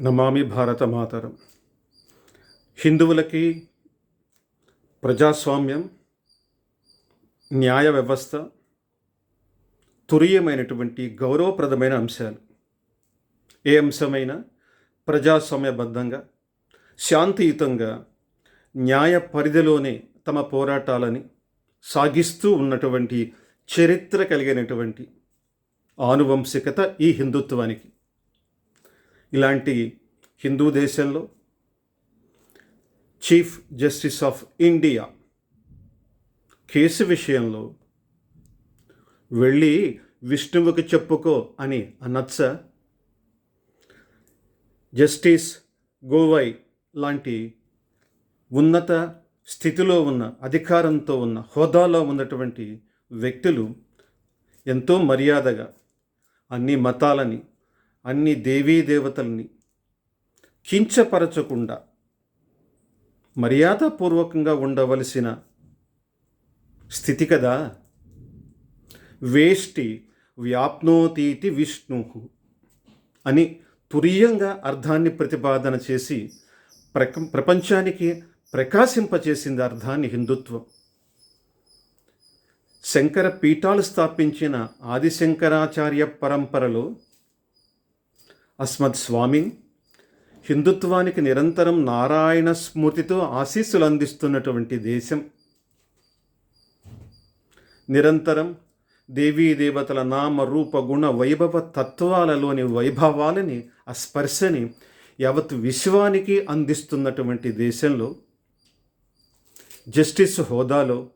నమామి భారత మాతరం హిందువులకి ప్రజాస్వామ్యం న్యాయ వ్యవస్థ తురీయమైనటువంటి గౌరవప్రదమైన అంశాలు. ఏ అంశమైనా ప్రజాస్వామ్యబద్ధంగా శాంతియుతంగా న్యాయ పరిధిలోనే తమ పోరాటాలని సాగిస్తూ ఉన్నటువంటి చరిత్ర కలిగినటువంటి ఆనువంశికత ఈ హిందుత్వానికి. ఇలాంటి హిందూ దేశంలో chief justice of India case విషయంలో వెళ్ళి విష్ణువుకి చెప్పుకో అని అనొచ్చ. జస్టిస్ గోవై లాంటి ఉన్నత స్థితిలో ఉన్న అధికారంతో ఉన్న హోదాలో ఉన్నటువంటి వ్యక్తులు ఎంతో మర్యాదగా అన్ని మతాలని అన్ని దేవీ దేవతల్ని కించపరచకుండా మర్యాదపూర్వకంగా ఉండవలసిన స్థితి కదా? వేష్టి వ్యాప్నోతీతి విష్ణు అని తురీయంగా అర్థాన్ని ప్రతిపాదన చేసి ప్రక ప్రపంచానికి ప్రకాశింపచేసింది అర్థాన్ని హిందుత్వం. శంకర పీఠాలు స్థాపించిన ఆదిశంకరాచార్య పరంపరలో అస్మద్ స్వామి హిందుత్వానికి నిరంతరం నారాయణ స్మృతితో ఆశీస్సులు అందిస్తున్నటువంటి దేశం. నిరంతరం దేవీ దేవతల నామ రూప గుణ వైభవ తత్వాలలోని వైభవాలని ఆ స్పర్శని యావత్ విశ్వానికి అందిస్తున్నటువంటి దేశంలో జస్టిస్ హోదాలో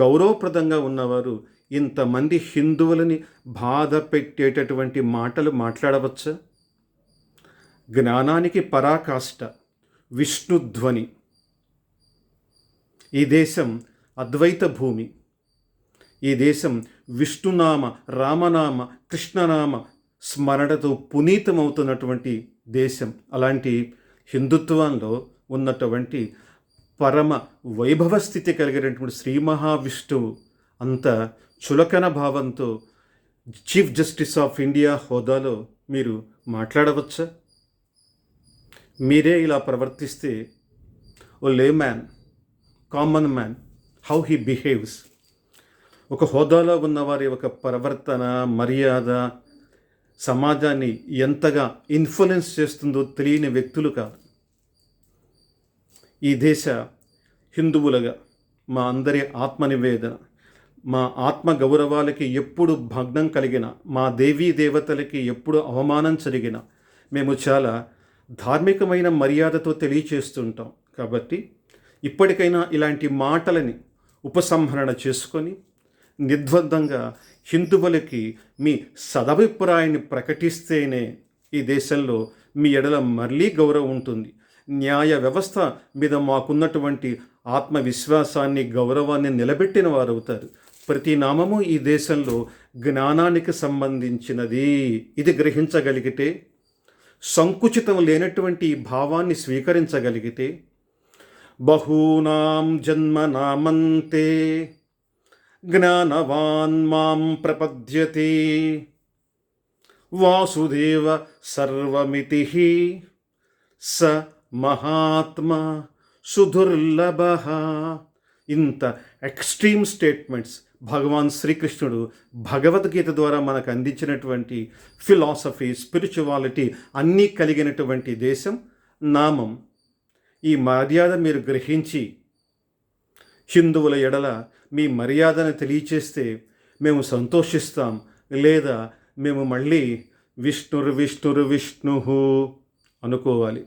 గౌరవప్రదంగా ఉన్నవారు ఇంతమంది హిందువులని బాధ పెట్టేటటువంటి మాటలు మాట్లాడవచ్చా? జ్ఞానానికి పరాకాష్ట విష్ణుధ్వని ఈ దేశం అద్వైత భూమి. ఈ దేశం విష్ణునామ రామనామ కృష్ణనామ స్మరణతో పునీతమవుతున్నటువంటి దేశం. అలాంటి హిందుత్వంలో ఉన్నటువంటి పరమ వైభవ స్థితి కలిగినటువంటి శ్రీ మహావిష్ణువు అంత చులకన భావంతో చీఫ్ జస్టిస్ ఆఫ్ ఇండియా హోదాలో మీరు మాట్లాడవచ్చా? మీరే ఇలా ప్రవర్తిస్తే ఓ layman common man how he behaves ఒక హోదాలో ఉన్నవారి ఒక ప్రవర్తన మర్యాద సమాజాన్ని ఎంతగా ఇన్ఫ్లుయెన్స్ చేస్తుందో తెలియని వ్యక్తులు కాదు. ఈ దేశ హిందువులుగా మా అందరి ఆత్మనివేదన మా ఆత్మ గౌరవాలకి ఎప్పుడు భగ్నం కలిగిన మా దేవీ దేవతలకి ఎప్పుడు అవమానం జరిగిన మేము చాలా ధార్మికమైన మర్యాదతో తెలియచేస్తుంటాం. కాబట్టి ఇప్పటికైనా ఇలాంటి మాటలని ఉపసంహరణ చేసుకొని నిర్ద్వందంగా హిందువులకి మీ సదభిప్రాయాన్ని ప్రకటిస్తేనే ఈ దేశంలో మీ ఎడల మళ్ళీ గౌరవం ఉంటుంది. న్యాయ వ్యవస్థ మీద మాకున్నటువంటి ఆత్మవిశ్వాసాన్ని గౌరవాన్ని నిలబెట్టిన వారు అవుతారు ప్రతి నామము ఈ దేశంలో జ్ఞానానికి సంబంధించినది. ఇది గ్రహించగలిగితే సంకుచితం లేనటువంటి ఈ భావాన్ని స్వీకరించగలిగితే బహూనాం జన్మనామంతే జ్ఞానవాన్ మాం ప్రపద్యతే వాసుదేవ సర్వమితి స మహాత్మ సుదుర్లభ. ఇంత ఎక్స్ట్రీమ్ స్టేట్మెంట్స్. భగవాన్ శ్రీకృష్ణుడు భగవద్గీత ద్వారా మనకు అందించినటువంటి ఫిలాసఫీ స్పిరిచువాలిటీ అన్నీ కలిగినటువంటి దేశం నామం. ఈ మర్యాద మీరు గ్రహించి హిందువుల ఎడల మీ మర్యాదను తెలియచేస్తే మేము సంతోషిస్తాం లేదా మేము మళ్ళీ విష్ణురు విష్ణురు విష్ణు అనుకోవాలి.